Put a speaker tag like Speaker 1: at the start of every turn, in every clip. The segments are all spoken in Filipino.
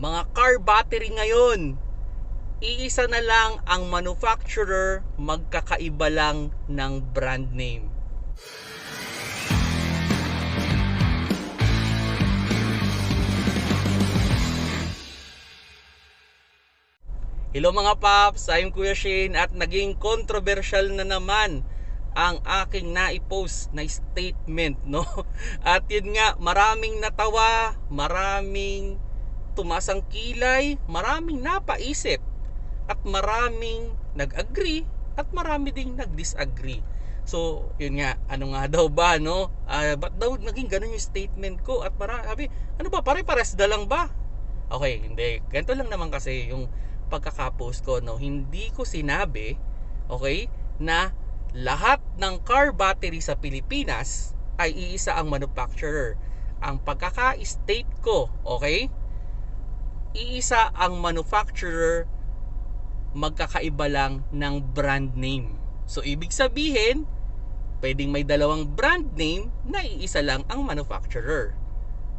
Speaker 1: Mga car battery ngayon, iisa na lang ang manufacturer, magkakaiba lang ng brand name. Hello mga paps, I'm Kuya Shane at naging controversial na naman ang aking naipost na statement no at yun nga maraming natawa maraming tumasang kilay maraming napaisip at maraming nag-agree at marami ding nag-disagree so yun nga ano nga daw ba no Ah, ba't daw naging ganun yung statement ko at marami ano ba pare-pares da lang ba okay hindi ganito lang naman kasi yung pagkakapost ko no hindi ko sinabi okay na lahat ng car battery sa Pilipinas ay iisa ang manufacturer. Ang pagkaka-state ko, okay? Iisa ang manufacturer magkakaiba lang ng brand name. So ibig sabihin, pwedeng may dalawang brand name na iisa lang ang manufacturer.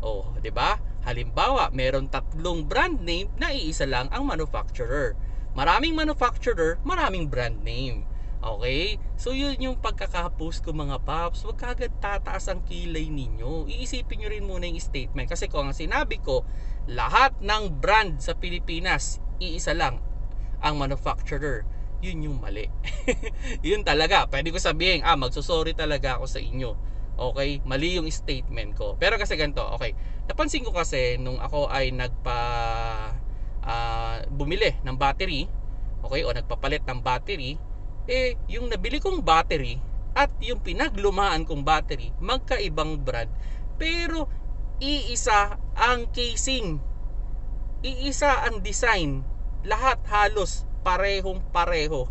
Speaker 1: Oh, 'di ba? Halimbawa, meron tatlong brand name na iisa lang ang manufacturer. Maraming manufacturer, maraming brand name. Okay? So yun yung pagkakapost ko mga paps. Huwag kagad tataas ang kilay ninyo. Iisipin nyo rin muna yung statement. Kasi kung ang sinabi ko, lahat ng brand sa Pilipinas, iisa lang ang manufacturer. Yun yung mali. yun talaga. Pwede ko sabihin, ah, magsusorry talaga ako sa inyo. Okay? Mali yung statement ko. Pero kasi ganito, okay. Napansin ko kasi nung ako ay nagpa ah, bumili ng battery, okay, o nagpapalit ng battery, eh yung nabili kong battery at yung pinaglumaan kong battery magkaibang brand. Pero iisa ang casing. Iisa ang design. Lahat halos parehong pareho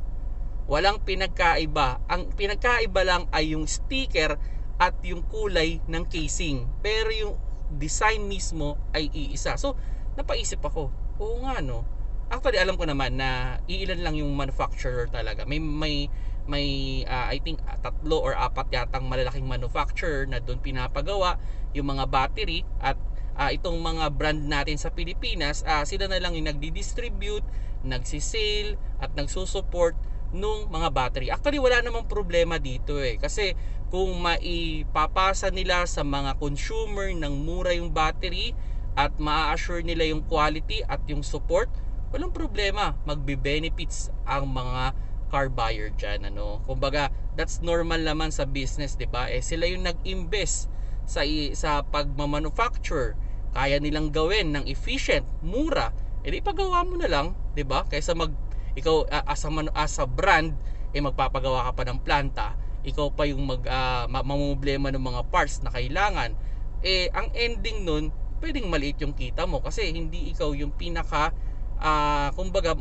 Speaker 1: walang pinagkaiba. Ang pinagkaiba lang ay yung sticker at yung kulay ng casing. Pero yung design mismo ay iisa. So napaisip ako oo nga no Actually, alam ko naman na iilan lang yung manufacturer talaga. May may may ah, I think ah, tatlo or apat yatang malalaking manufacturer na doon pinapagawa yung mga battery at ah, itong mga brand natin sa Pilipinas, ah, sila na lang yung nagdi-distribute, nagsisale at nagsusupport nung mga battery. Actually, wala namang problema dito eh. Kasi kung maipapasa nila sa mga consumer ng mura yung battery at ma-assure nila yung quality at yung support, walang problema magbe-benefits ang mga car buyer dyan ano. Kumbaga that's normal naman sa business 'di ba? Eh sila yung nag-invest sa sa pagmamanufacture. Kaya nilang gawin ng efficient mura. Edi ipagawa mo na lang 'di ba? Kaysa mag ikaw ah, as a, as a brand eh magpapagawa ka pa ng planta. Ikaw pa yung mag uh, mamumblema ng mga parts na kailangan. Eh ang ending nun pwedeng maliit yung kita mo kasi hindi ikaw yung pinaka ah kumbaga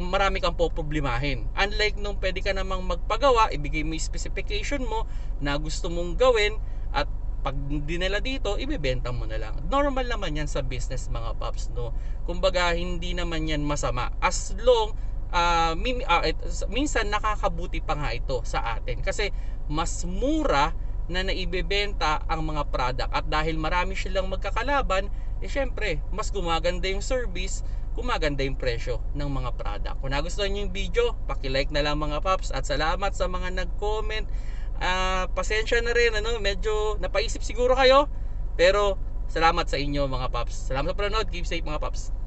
Speaker 1: marami kang poproblemahin. Unlike nung pwede ka namang magpagawa, ibigay mo yung specification mo na gusto mong gawin at pag dinala dito, ibebenta mo na lang. Normal naman yan sa business mga paps, no? Kumbaga, hindi naman yan masama. As long, ah, min- ah, et- minsan nakakabuti pa nga ito sa atin. Kasi mas mura na naibebenta ang mga product. At dahil marami silang magkakalaban, eh syempre, mas gumaganda yung service, gumaganda yung presyo ng mga product. Kung nagustuhan nyo yung video, paki-like na lang mga paps at salamat sa mga nag-comment. Ah, pasensya na rin ano, medyo napaisip siguro kayo, pero salamat sa inyo mga paps. Salamat sa panonood. Keep safe mga paps.